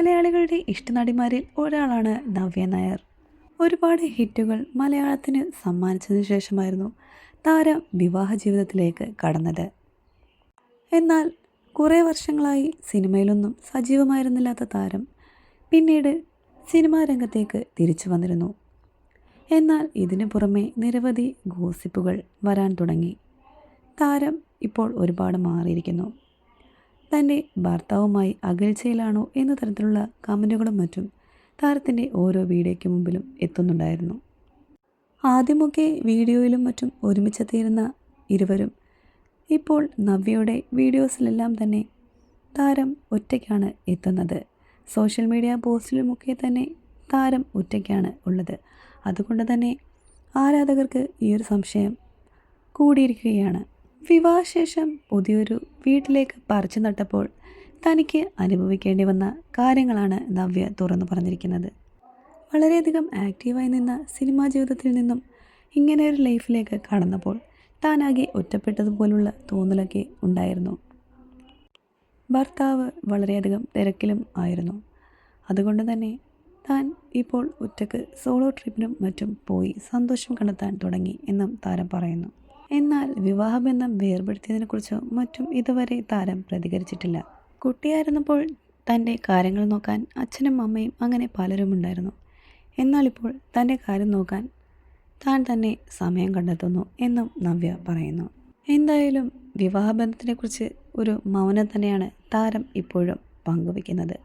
മലയാളികളുടെ ഇഷ്ടനടിമാരിൽ ഒരാളാണ് നവ്യ നായർ. ഒരുപാട് ഹിറ്റുകൾ മലയാളത്തിന് സമ്മാനിച്ചതിനു ശേഷമായിരുന്നു താരം വിവാഹ ജീവിതത്തിലേക്ക് കടന്നത്. എന്നാൽ കുറേ വർഷങ്ങളായി സിനിമയിലൊന്നും സജീവമായിരുന്നില്ലാത്ത താരം പിന്നീട് സിനിമാ രംഗത്തേക്ക് തിരിച്ചു വന്നിരുന്നു. എന്നാൽ ഇതിനു പുറമെ നിരവധി ഗോസിപ്പുകൾ വരാൻ തുടങ്ങി. താരം ഇപ്പോൾ ഒരുപാട് മാറിയിരിക്കുന്നു. തന്റെ ഭർത്താവുമായി അകൽച്ചയിലാണോ എന്ന തരത്തിലുള്ള കമന്റുകളും മറ്റും താരത്തിന്റെ ഓരോ വീഡിയോയ്ക്ക് മുമ്പിലും എത്തുന്നുണ്ടായിരുന്നു. ആദ്യമൊക്കെ വീഡിയോയിലും മറ്റും ഒരുമിച്ചെത്തിയിരുന്ന ഇരുവരും ഇപ്പോൾ നവ്യയുടെ വീഡിയോസിലെല്ലാം തന്നെ താരം ഒറ്റയ്ക്കാണ് എത്തുന്നത്. സോഷ്യൽ മീഡിയ പോസ്റ്റിലുമൊക്കെ തന്നെ താരം ഒറ്റയ്ക്കാണ് ഉള്ളത്. അതുകൊണ്ട് തന്നെ ആരാധകർക്ക് ഈ ഒരു സംശയം കൂടിയിരിക്കുകയാണ്. വിവാഹശേഷം പുതിയൊരു വീട്ടിലേക്ക് പറിച്ചു നട്ടപ്പോൾ തനിക്ക് അനുഭവിക്കേണ്ടി വന്ന കാര്യങ്ങളാണ് നവ്യ തുറന്നു പറഞ്ഞിരിക്കുന്നത്. വളരെയധികം ആക്റ്റീവായി നിന്ന സിനിമാ ജീവിതത്തിൽ നിന്നും ഇങ്ങനെ ഒരു ലൈഫിലേക്ക് കടന്നപ്പോൾ താനാകെ ഒറ്റപ്പെട്ടതുപോലുള്ള തോന്നലൊക്കെ ഉണ്ടായിരുന്നു. ഭർത്താവ് വളരെയധികം തിരക്കിലും ആയിരുന്നു. അതുകൊണ്ട് തന്നെ താൻ ഇപ്പോൾ ഒറ്റയ്ക്ക് സോളോ ട്രിപ്പിനും മറ്റും പോയി സന്തോഷം കണ്ടെത്താൻ തുടങ്ങി എന്നും താരം പറയുന്നു. എന്നാൽ വിവാഹബന്ധം വേർപെടുത്തിയതിനെക്കുറിച്ചോ മറ്റും ഇതുവരെ താരം പ്രതികരിച്ചിട്ടില്ല. കുട്ടിയായിരുന്നപ്പോൾ തന്റെ കാര്യങ്ങൾ നോക്കാൻ അച്ഛനും അമ്മയും അങ്ങനെ പലരും ഉണ്ടായിരുന്നു എന്നാൽ ഇപ്പോൾ തന്റെ കാര്യം നോക്കാൻ താൻ തന്നെ സമയം കണ്ടെത്തുന്നു എന്നും നവ്യ പറയുന്നു. എന്തായാലും വിവാഹബന്ധത്തിനെക്കുറിച്ച് ഒരു മൗനം തന്നെയാണ് താരം ഇപ്പോഴും പങ്കുവയ്ക്കുന്നത്.